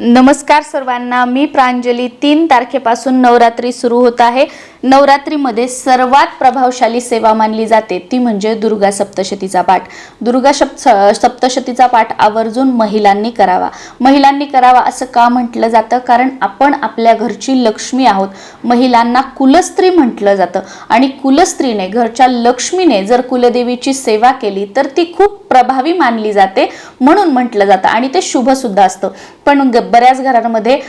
नमस्कार सर्वांना. मी प्रांजली तीन तारखेपासून नवरात्री सुरू होत आहे. नवरात्रीमध्ये सर्वात प्रभावशाली सेवा मानली जाते ती म्हणजे दुर्गा सप्तशतीचा पाठ. दुर्गा सप्त सप्तशतीचा पाठ आवर्जून महिलांनी करावा. महिलांनी करावा असं का म्हटलं जातं? कारण आपण आपल्या घरची लक्ष्मी आहोत. महिलांना कुलस्त्री म्हटलं जातं. आणि कुलस्त्रीने घरच्या लक्ष्मीने जर कुलदेवीची सेवा केली तर ती खूप प्रभावी मानली जाते म्हणून म्हटलं जातं. आणि ते शुभसुद्धा असतं. पण बऱ्याच घरांमध्ये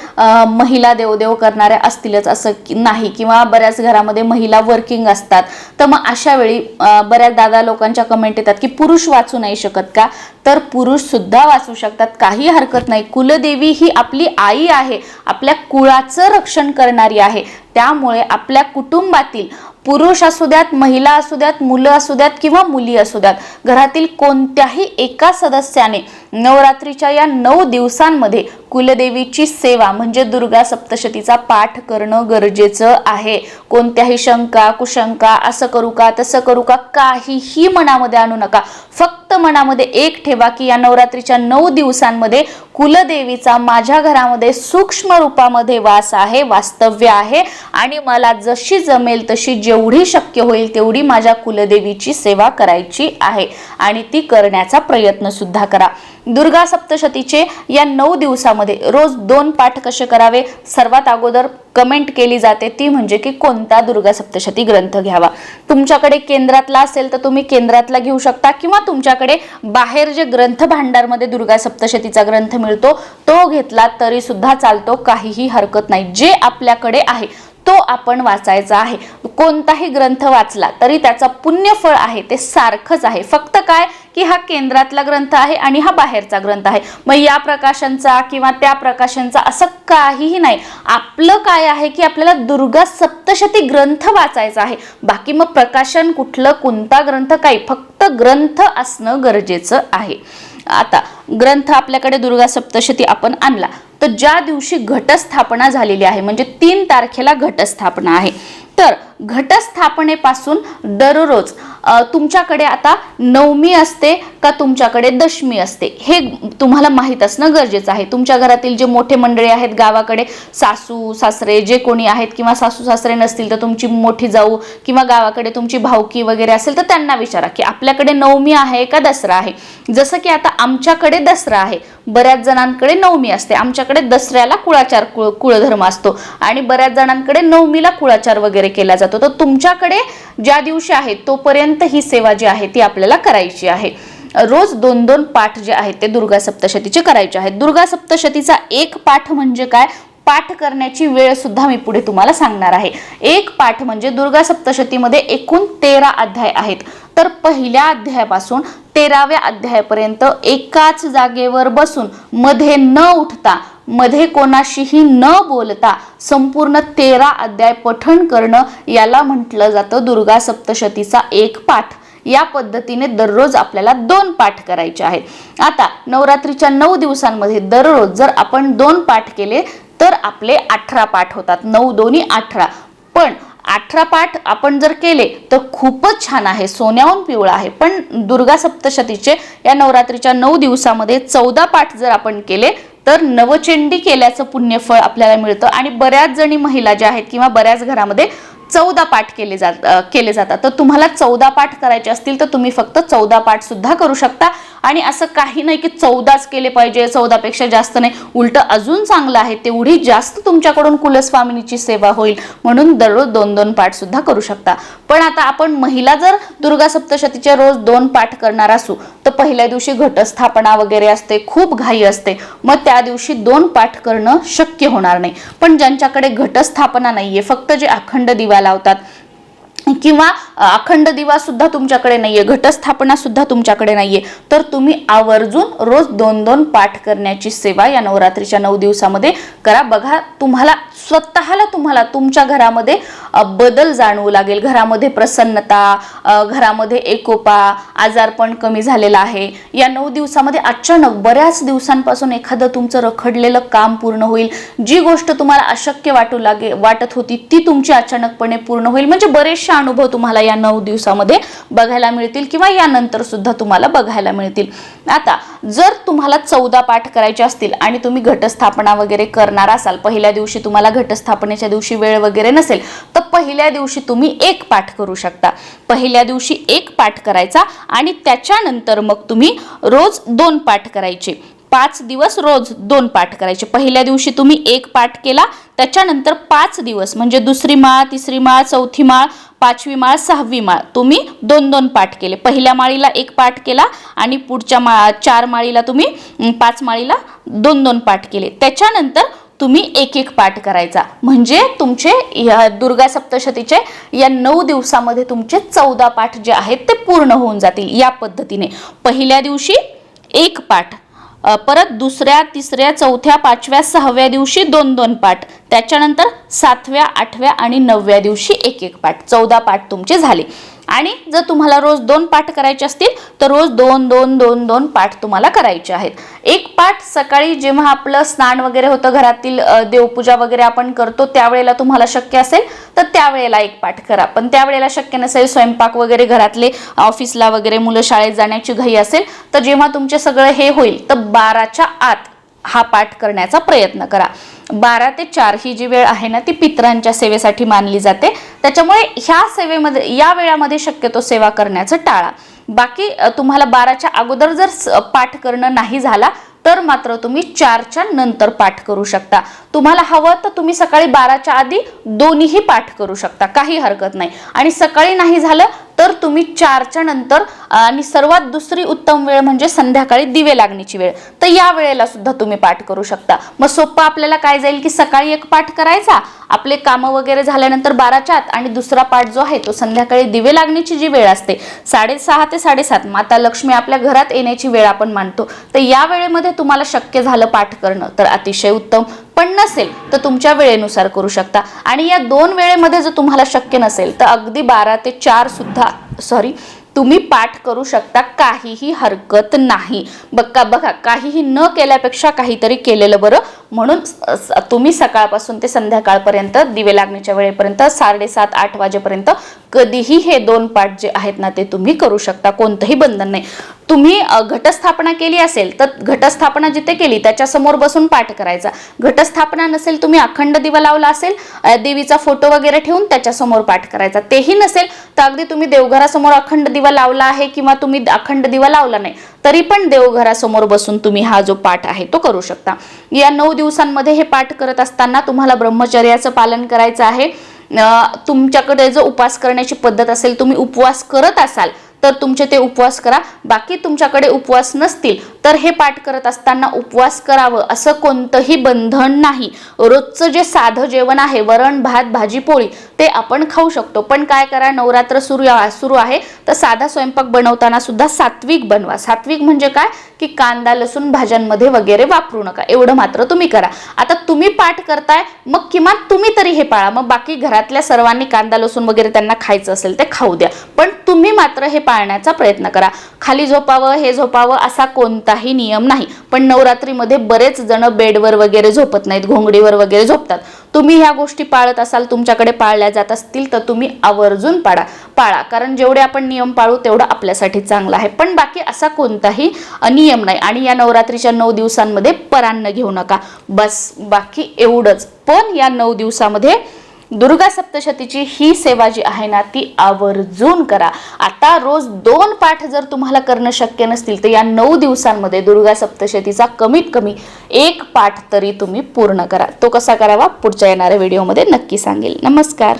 महिला देवदेव करणाऱ्या असतीलच असं की- नाही किंवा बऱ्याच घरामध्ये महिला वर्किंग असतात. तर मग अशा वेळी बऱ्याच दादा लोकांच्या कमेंट येतात की पुरुष वाचू नाही शकत का? तर पुरुष सुद्धा वाचू शकतात. काही हरकत नाही. कुलदेवी ही आपली आई आहे. आपल्या कुळाचं रक्षण करणारी आहे. त्यामुळे आपल्या कुटुंबातील पुरुष असू द्यात महिला असू द्यात मुलं असू द्यात किंवा मुली असू द्यात घरातील कोणत्याही एका सदस्याने नवरात्रीच्या या नऊ दिवसांमध्ये कुलदेवीची सेवा म्हणजे दुर्गा सप्तशतीचा पाठ करणं गरजेचं आहे. कोणत्याही शंका कुशंका असं करू का तसं करू का काहीही मनामध्ये आणू नका. फक्त मनामध्ये एक ठेवा की या नवरात्रीच्या नऊ दिवसांमध्ये कुलदेवीचा माझ्या घरामध्ये सूक्ष्म रूपामध्ये वास आहे वास्तव्य आहे. आणि मला जशी जमेल तशी जेवढी शक्य होईल तेवढी माझ्या कुलदेवीची सेवा करायची आहे. आणि ती करण्याचा प्रयत्न सुद्धा करा. दुर्गा सप्तशतीचे या नऊ दिवसामध्ये रोज दोन पाठ कसे करावे सर्वात अगोदर कमेंट केली जाते ती म्हणजे की कोणता दुर्गा सप्तशती ग्रंथ घ्यावा. तुमच्याकडे केंद्रातला असेल तर तुम्ही केंद्रातला घेऊ शकता किंवा तुमच्याकडे बाहेर जे ग्रंथ भांडारमध्ये दुर्गा सप्तशतीचा ग्रंथ मिळतो तो घेतला तरी सुद्धा चालतो काहीही हरकत नाही. जे आपल्याकडे आहे तो आपण वाचायचा आहे. कोणताही ग्रंथ वाचला तरी त्याचा पुण्यफळ आहे ते सारखंच आहे. फक्त काय? की हा केंद्रातला ग्रंथ आहे आणि हा बाहेरचा ग्रंथ आहे. मग या प्रकाशनचा किंवा त्या प्रकाशनचा असं काहीही नाही. आपलं काय आहे की आपल्याला दुर्गा सप्तशती ग्रंथ वाचायचा आहे. बाकी मग प्रकाशन कुठलं कोणता ग्रंथ काही. फक्त ग्रंथ असणं गरजेचं आहे. आता ग्रंथ आपल्याकडे दुर्गा सप्तशती आपण आणला. तर ज्या दिवशी घटस्थापना झालेली आहे म्हणजे तीन तारखेला घटस्थापना आहे तर घटस्थापनेपासून दररोज तुमच्याकडे आता नवमी असते का तुमच्याकडे दशमी असते? हे तुम्हाला माहीत असणं गरजेचं आहे. तुमच्या घरातील जे मोठे मंडळी आहेत गावाकडे सासू सासरे जे कोणी आहेत किंवा सासू सासरे नसतील तर तुमची मोठी जाऊ किंवा गावाकडे तुमची भावकी वगैरे असेल तर त्यांना विचारा की आपल्याकडे नवमी आहे का दसरा आहे? जसं की आता आमच्याकडे दसरा आहे. बऱ्याच जणांकडे नवमी असते. आमच्याकडे दसऱ्याला कुळाचार कुळ कुळधर्म असतो. आणि बऱ्याच जणांकडे नवमीला कुळाचार वगैरे केला जातो. तर तुमच्याकडे ज्या दिवशी आहे तोपर्यंत ही सेवा जी आहे ती आपल्याला करायची आहे. रोज दोन दोन पाठ जे आहेत ते दुर्गा सप्तशतीचे करायचे आहेत. दुर्गा सप्तशतीचा एक पाठ म्हणजे काय? पाठ करण्याची वेळ सुद्धा मी पुढे तुम्हाला सांगणार आहे. एक पाठ म्हणजे दुर्गा सप्तशतीमध्ये एकूण तेरा अध्याय आहेत. तर पहिल्या अध्यायापासून तेराव्या अध्यायापर्यंत एकाच जागेवर बसून मध्ये न उठता मध्ये कोणाशीही न बोलता संपूर्ण तेरा अध्याय पठण करणं याला म्हटलं जातं दुर्गा सप्तशतीचा एक पाठ. या पद्धतीने दररोज आपल्याला दोन पाठ करायचे आहेत. आता नवरात्रीच्या नऊ दिवसांमध्ये दररोज जर आपण दोन पाठ केले तर आपले अठरा पाठ होतात. नऊ दोन्ही अठरा. पण अठरा पाठ आपण जर केले तर खूपच छान आहे. सोन्याहून पिवळा आहे. पण दुर्गा सप्तशतीचे या नवरात्रीच्या नऊ दिवसामध्ये चौदा पाठ जर आपण केले तर नवचेंडी केल्याचं पुण्यफळ आपल्याला मिळतं आणि बऱ्याच जणी महिला ज्या आहेत किंवा बऱ्याच घरामध्ये चौदा पाठ केले जात केले जातात. तर तुम्हाला चौदा पाठ करायचे असतील तर तुम्ही फक्त चौदा पाठ सुद्धा करू शकता. आणि असं काही नाही की चौदाच केले पाहिजे चौदापेक्षा जास्त नाही. उलट अजून चांगलं आहे तेवढी जास्त तुमच्याकडून कुलस्वामिनीची सेवा होईल. म्हणून दररोज दोन दोन पाठ सुद्धा करू शकता. पण आता आपण महिला जर दुर्गा सप्तशतीचे रोज दोन पाठ करणार असू तर पहिल्या दिवशी घटस्थापना वगैरे असते खूप घाई असते. मग त्या दिवशी दोन पाठ करणं शक्य होणार नाही. पण ज्यांच्याकडे घटस्थापना नाहीये फक्त जे अखंड दिवा लावतात किंवा अखंड दिवा सुद्धा तुमच्याकडे नाहीये घटस्थापना सुद्धा तुमच्याकडे नाहीये तर तुम्ही आवर्जून रोज दोन दोन पाठ करण्याची सेवा या नवरात्रीच्या नऊ दिवसामध्ये करा. बघा तुम्हाला स्वतःला तुम्हाला तुमच्या घरामध्ये बदल जाणवू लागेल. घरामध्ये प्रसन्नता घरामध्ये एकोपा आजारपण कमी झालेला आहे. या नऊ दिवसामध्ये अचानक बऱ्याच दिवसांपासून एखादं तुमचं रखडलेलं काम पूर्ण होईल. जी गोष्ट तुम्हाला अशक्य वाटू लागे वाटत होती ती तुमची अचानकपणे पूर्ण होईल. म्हणजे बरेचसे अनुभव तुम्हाला या नऊ दिवसामध्ये बघायला मिळतील किंवा यानंतर सुद्धा तुम्हाला बघायला मिळतील. आता जर तुम्हाला चौदा पाठ करायचे असतील आणि तुम्ही घटस्थापना वगैरे करणार असाल पहिल्या दिवशी तुम्हाला घटस्थापनेच्या दिवशी वेळ वगैरे नसेल तर पहिल्या दिवशी तुम्ही एक पाठ करू शकता. पहिल्या दिवशी एक पाठ करायचा आणि त्याच्यानंतर मग तुम्ही रोज दोन पाठ करायचे. पाच दिवस रोज दोन पाठ करायचे. पहिल्या दिवशी तुम्ही एक पाठ केला त्याच्यानंतर पाच दिवस म्हणजे दुसरी माळ तिसरी माळ चौथी माळ पाचवी माळ सहावी माळ तुम्ही दोन दोन पाठ केले. पहिल्या माळीला एक पाठ केला आणि पुढच्या माळा चार माळीला तुम्ही पाच माळीला दोन दोन पाठ केले. त्याच्यानंतर तुम्ही एक एक पाठ करायचा. म्हणजे तुमचे या दुर्गा सप्तशतीचे या नऊ दिवसामध्ये तुमचे चौदा पाठ जे आहेत ते पूर्ण होऊन जातील या पद्धतीने. पहिल्या दिवशी एक पाठ परत दुसऱ्या तिसऱ्या चौथ्या पाचव्या सहाव्या दिवशी दोन दोन पाठ त्याच्यानंतर सातव्या आठव्या आणि नवव्या दिवशी एक एक पाठ. चौदा पाठ तुमचे झाले. आणि जर तुम्हाला रोज दोन पाठ करायचे असतील तर रोज दोन दोन दोन दोन पाठ तुम्हाला करायचे आहेत. एक पाठ सकाळी जेव्हा आपलं स्नान वगैरे होतं घरातील देवपूजा वगैरे आपण करतो त्यावेळेला तुम्हाला शक्य असेल तर त्यावेळेला एक पाठ करा. पण त्यावेळेला शक्य नसेल स्वयंपाक वगैरे घरातले ऑफिसला वगैरे मुलं शाळेत जाण्याची घाई असेल तर जेव्हा तुमचे सगळं हे होईल तर बाराच्या आत हा पाठ करण्याचा प्रयत्न करा. बारा ते चार ही जी वेळ आहे ना ती पितरांच्या सेवेसाठी मानली जाते. त्याच्यामुळे ह्या सेवेमध्ये या वेळामध्ये शक्यतो सेवा करण्याचं टाळा. बाकी तुम्हाला बाराच्या अगोदर जर स- पाठ करणं नाही झाला तर मात्र तुम्ही चारच्या नंतर पाठ करू शकता. तुम्हाला हवं तर तुम्ही सकाळी बाराच्या आधी दोन्हीही पाठ करू शकता. काही हरकत नाही. आणि सकाळी नाही झालं तर तुम्ही चारच्या नंतर आणि सर्वात दुसरी उत्तम वेळ म्हणजे संध्याकाळी दिवे लागण्याची वेळ. तर या वेळेला सुद्धा तुम्ही पाठ करू शकता. मग सोपं आपल्याला काय जाईल की सकाळी एक पाठ करायचा आपले कामं वगैरे झाल्यानंतर बाराच्या आत आणि दुसरा पाठ जो आहे तो संध्याकाळी दिवे लागण्याची जी वेळ असते साडेसहा ते साडेसात माता लक्ष्मी आपल्या घरात येण्याची वेळ आपण मानतो. तर या वेळेमध्ये तुम्हाला शक्य झालं पाठ करणं तर अतिशय उत्तम. पण नसेल तर तुमच्या वेळेनुसार करू शकता. आणि या दोन वेळेमध्ये जर तुम्हाला शक्य नसेल तर अगदी बारा ते चार सुद्धा सॉरी तुम्ही पाठ करू शकता. काहीही हरकत नाही. बघा बघा काहीही न केल्यापेक्षा काहीतरी केलेलं बरं. म्हणून तुम्ही सकाळपासून ते संध्याकाळपर्यंत दिवे लागण्याच्या वेळेपर्यंत साडेसात आठ वाजेपर्यंत कधीही हे दोन पाठ जे आहेत ना ते तुम्ही करू शकता. कोणतंही बंधन नाही. तुम्ही घटस्थापना केली असेल तर घटस्थापना जिथे केली त्याच्यासमोर बसून पाठ करायचा. घटस्थापना नसेल तुम्ही अखंड दिवा लावला असेल देवीचा फोटो वगैरे ठेवून त्याच्यासमोर पाठ करायचा. तेही नसेल तर अगदी तुम्ही देवघरासमोर अखंड दिवा लावला आहे किंवा तुम्ही अखंड दिवा लावला नाही तरी पण देवघरासमोर बसून तुम्ही हा जो पाठ आहे तो करू शकता. या नऊ दिवसांमध्ये हे पाठ करत असताना तुम्हाला ब्रह्मचर्याचं पालन करायचं आहे. तुमच्याकडे जो उपवास करण्याची पद्धत असेल तुम्ही उपवास करत असाल तर तुमचे ते उपवास करा. बाकी तुमच्याकडे उपवास नसतील तर हे पाठ करत असताना उपवास करावं असं कोणतंही बंधन नाही. रोजचं जे साधं जेवण आहे वरण भात भाजी पोळी ते आपण खाऊ शकतो. पण काय करा नवरात्र सुरू सुरू आहे. तर साधा स्वयंपाक बनवताना सुद्धा सात्विक बनवा. सात्विक म्हणजे काय? की कांदा लसूण भाज्यांमध्ये वगैरे वापरू नका. एवढं मात्र तुम्ही करा. आता तुम्ही पाठ करताय मग किमान तुम्ही तरी हे पाळा. मग बाकी घरातल्या सर्वांनी कांदा लसूण वगैरे त्यांना खायचं असेल ते खाऊ द्या. पण तुम्ही मात्र हे पाळण्याचा प्रयत्न करा. खाली झोपावं हे झोपावं असा कोणता काही नियम नाही. पण नवरात्रीमध्ये बरेच जण बेडवर वगैरे झोपत नाहीत घोंगडीवर वगैरे झोपतात. तुम्ही ह्या गोष्टी पाळत असाल तुमच्याकडे पाळल्या जात असतील तर तुम्ही आवर्जून पाळा पाळा. कारण जेवढे आपण नियम पाळू तेवढं आपल्यासाठी चांगलं आहे. पण बाकी असा कोणताही नियम नाही. आणि या नवरात्रीच्या नऊ दिवसांमध्ये परान्न घेऊ नका. बस बाकी एवढंच. पण या नऊ दिवसामध्ये दुर्गा सप्तशतीची ही सेवा जी आहे ना ती आवर्जून करा. आता रोज दोन पाठ जर तुम्हाला करणं शक्य नसतील तर या नऊ दिवसांमध्ये दुर्गा सप्तशतीचा कमीत कमी एक पाठ तरी तुम्ही पूर्ण करा. तो कसा करावा? पुढच्या येणाऱ्या व्हिडिओमध्ये नक्की सांगेल. नमस्कार.